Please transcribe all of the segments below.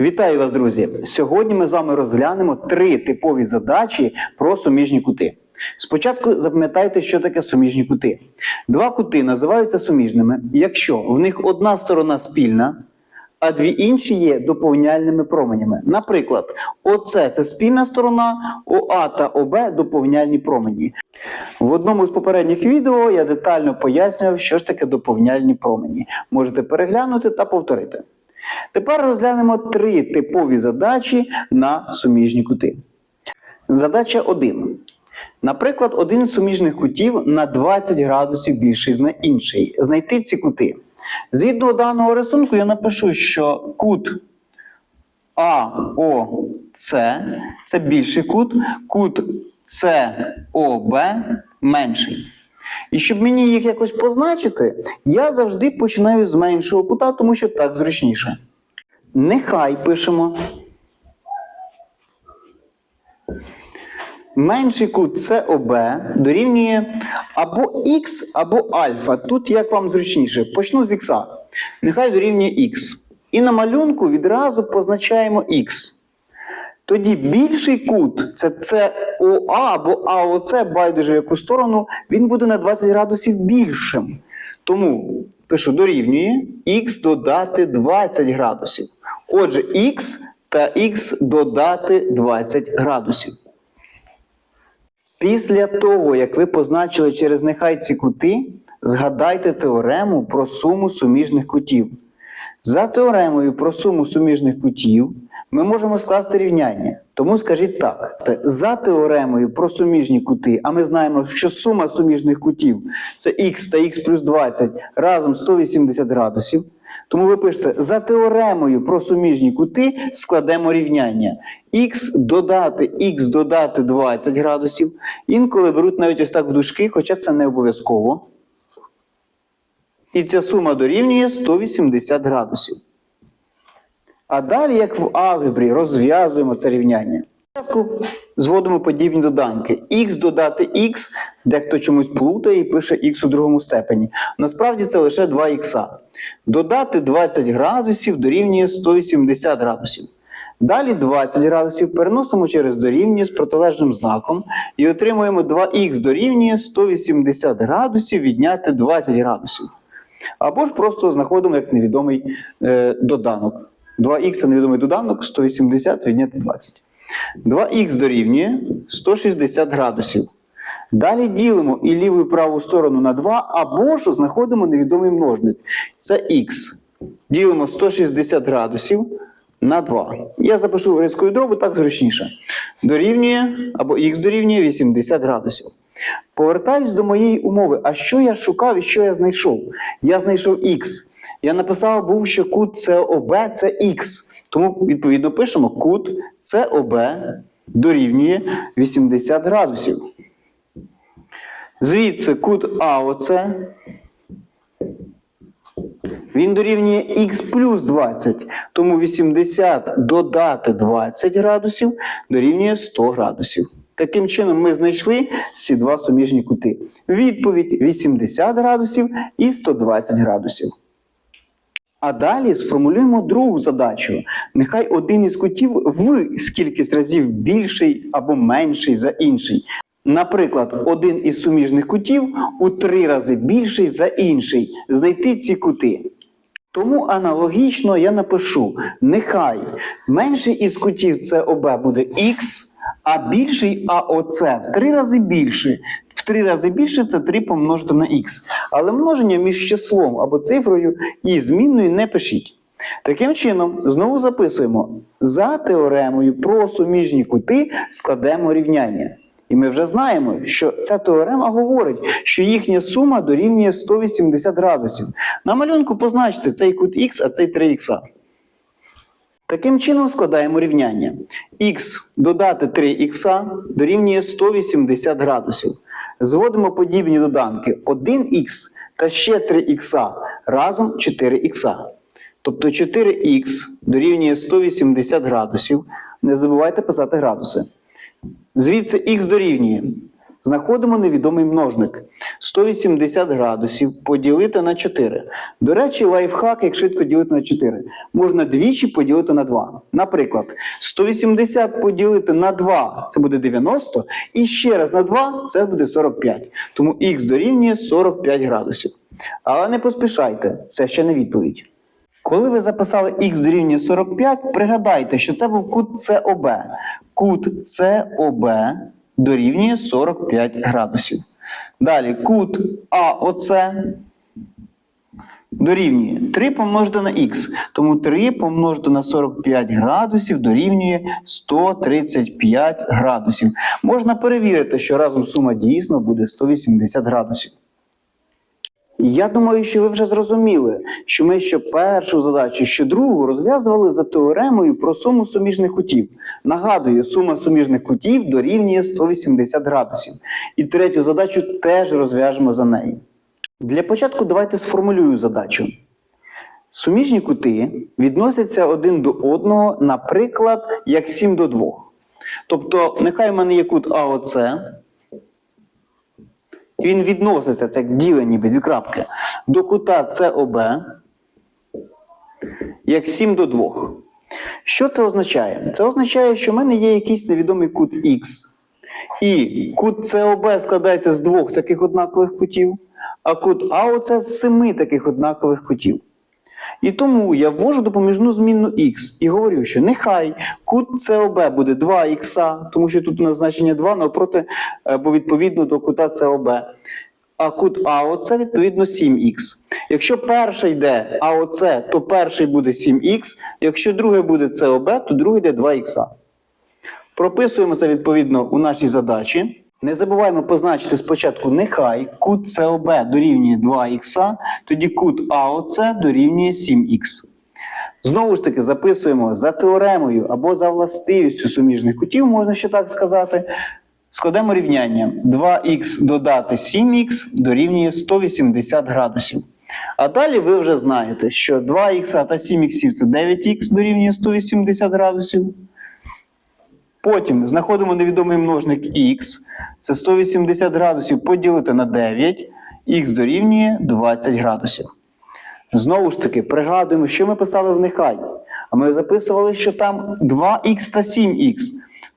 Вітаю вас, друзі! Сьогодні ми з вами розглянемо три типові задачі про суміжні кути. Спочатку запам'ятайте, що таке суміжні кути. Два кути називаються суміжними, якщо в них одна сторона спільна, а дві інші є доповняльними променями. Наприклад, ОС це спільна сторона, ОА та ОБ доповняльні промені. В одному з попередніх відео я детально пояснював, що ж таке доповняльні промені. Можете переглянути та повторити. Тепер розглянемо три типові задачі на суміжні кути. Задача 1. Наприклад, один з суміжних кутів на 20 градусів більший за інший. Знайти ці кути. Згідно даного рисунку, я напишу, що кут АОЦ це більший кут, кут СОБ менший. І щоб мені їх якось позначити, я завжди починаю з меншого кута, тому що так зручніше. Нехай пишемо. Менший кут СОБ дорівнює або Х, або альфа. Тут як вам зручніше. Почну з Х. Нехай дорівнює Х. І на малюнку відразу позначаємо Х. Тоді більший кут це СОА або АОЦ, байдуже в яку сторону, він буде на 20 градусів більшим. Тому пишу дорівнює х додати 20 градусів. Отже, х та х додати 20 градусів. Після того, як ви позначили через нехай ці кути, згадайте теорему про суму суміжних кутів. За теоремою про суму суміжних кутів ми можемо скласти рівняння. Тому скажіть так: за теоремою про суміжні кути, а ми знаємо, що сума суміжних кутів це х та х плюс 20 разом 180 градусів. Тому ви пишете, за теоремою про суміжні кути складемо рівняння. х додати х додати 20 градусів. Інколи беруть навіть ось так в дужки, хоча це не обов'язково. І ця сума дорівнює 180 градусів. А далі, як в алгебрі, розв'язуємо це рівняння. Спочатку зводимо подібні доданки. х додати х, дехто чомусь плутає і пише х у другому степені. Насправді це лише 2х. Додати 20 градусів дорівнює 180 градусів. Далі 20 градусів переносимо через дорівнює з протилежним знаком і отримуємо 2х дорівнює 180 градусів відняти 20 градусів. Або ж просто знаходимо як невідомий е, доданок. 2х це невідомий доданок, 180 відняти 20. 2х дорівнює 160 градусів. Далі ділимо і ліву і праву сторону на 2, або ж знаходимо невідомий множник. Це х. Ділимо 160 градусів на 2. Я запишу рискою дробу, так зручніше. Дорівнює або х дорівнює 80 градусів. Повертаюсь до моєї умови. А що я шукав і що я знайшов? Я знайшов х. Я написав, був, що кут СОБ це х. Тому, відповідно, пишемо кут СОБ дорівнює 80 градусів. Звідси кут АОЦ. Він дорівнює х плюс 20. Тому 80 додати 20 градусів дорівнює 100 градусів. Таким чином, ми знайшли ці два суміжні кути. Відповідь 80 градусів і 120 градусів. А далі сформулюємо другу задачу. Нехай один із кутів в скількись разів більший або менший за інший. Наприклад, один із суміжних кутів у три рази більший за інший. Знайти ці кути. Тому аналогічно я напишу: нехай менший із кутів СОБ буде х, а більший АОЦ в три рази більше. В три рази більше це 3 помножити на х. Але множення між числом або цифрою і змінною не пишіть. Таким чином, знову записуємо: за теоремою про суміжні кути складемо рівняння. І ми вже знаємо, що ця теорема говорить, що їхня сума дорівнює 180 градусів. На малюнку позначте цей кут х, а цей 3х. Таким чином складаємо рівняння. х додати 3х дорівнює 180 градусів. Зводимо подібні доданки 1х та ще 3х разом 4х. Тобто 4х дорівнює 180 градусів. Не забувайте писати градуси. Звідси х дорівнює Знаходимо невідомий множник. 180 градусів поділити на 4. До речі, лайфхак, як швидко ділити на 4. Можна двічі поділити на 2. Наприклад, 180 поділити на 2 це буде 90, і ще раз на 2 це буде 45. Тому х дорівнює 45 градусів. Але не поспішайте, це ще не відповідь. Коли ви записали х дорівнює 45, пригадайте, що це був кут СОБ. Кут СОБ дорівнює 45 градусів. Далі кут АОЦ дорівнює 3 помножити на х. Тому 3 помножити на 45 градусів дорівнює 135 градусів. Можна перевірити, що разом сума дійсно буде 180 градусів. Я думаю, що ви вже зрозуміли, що ми що першу задачу, що другу розв'язували за теоремою про суму суміжних кутів. Нагадую, сума суміжних кутів дорівнює 180 градусів. І третю задачу теж розв'яжемо за нею. Для початку давайте сформулюю задачу. Суміжні кути відносяться один до одного, наприклад, як 7 до 2. Тобто, нехай в мене є кут АОЦ, він відноситься, це як ділення ніби дві крапки, до кута СОБ як 7 до 2. Що це означає? Це означає, що в мене є якийсь невідомий кут Х. І кут СОБ складається з двох таких однакових кутів, а кут АОЦ з семи таких однакових кутів. І тому я ввожу допоміжну змінну х і говорю, що нехай кут СОБ буде 2х, тому що тут у нас значення 2 навпроти, е, бо відповідно до кута СОБ. А кут АОЦ відповідно 7х. Якщо перший йде АОЦ, то перший буде 7х, якщо другий буде СОБ, то другий йде 2х. Прописуємо це відповідно у нашій задачі. Не забуваємо позначити спочатку нехай кут СОБ дорівнює 2х, тоді кут АОЦ дорівнює 7х. Знову ж таки, записуємо за теоремою або за властивістю суміжних кутів, можна ще так сказати. Складемо рівняння 2х додати 7х дорівнює 180 градусів. А далі ви вже знаєте, що 2х та 7х це 9х дорівнює 180 градусів. Потім знаходимо невідомий множник х, це 180 градусів поділити на 9, х дорівнює 20 градусів. Знову ж таки, пригадуємо, що ми писали в нехай. А ми записували, що там 2х та 7х.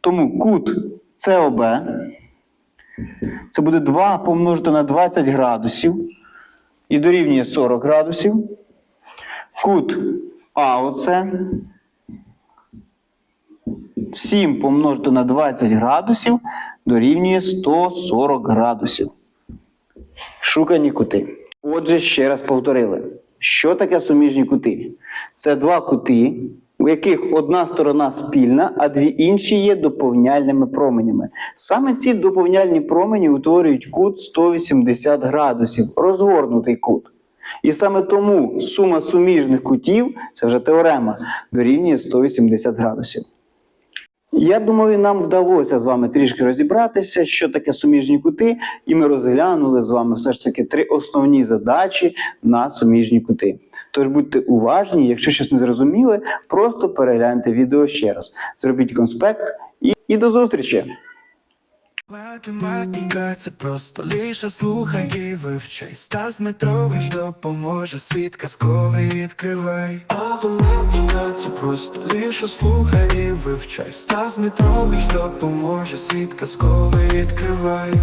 Тому кут СОБ це буде 2 помножити на 20 градусів і дорівнює 40 градусів. Кут АОЦ 7 помножити на 20 градусів дорівнює 140 градусів. Шукані кути. Отже, ще раз повторили, що таке суміжні кути? Це два кути, у яких одна сторона спільна, а дві інші є доповняльними променями. Саме ці доповняльні промені утворюють кут 180 градусів, розгорнутий кут. І саме тому сума суміжних кутів, це вже теорема, дорівнює 180 градусів. Я думаю, нам вдалося з вами трішки розібратися, що таке суміжні кути, і ми розглянули з вами все ж таки три основні задачі на суміжні кути. Тож будьте уважні, якщо щось не зрозуміли, просто перегляньте відео ще раз. Зробіть конспект і, і до зустрічі! Математика це просто лише слухай і вивчай. Стас що допоможе світ казковий відкривай. Математика це просто лише слухай і вивчай. Стас що допоможе світ казковий відкривай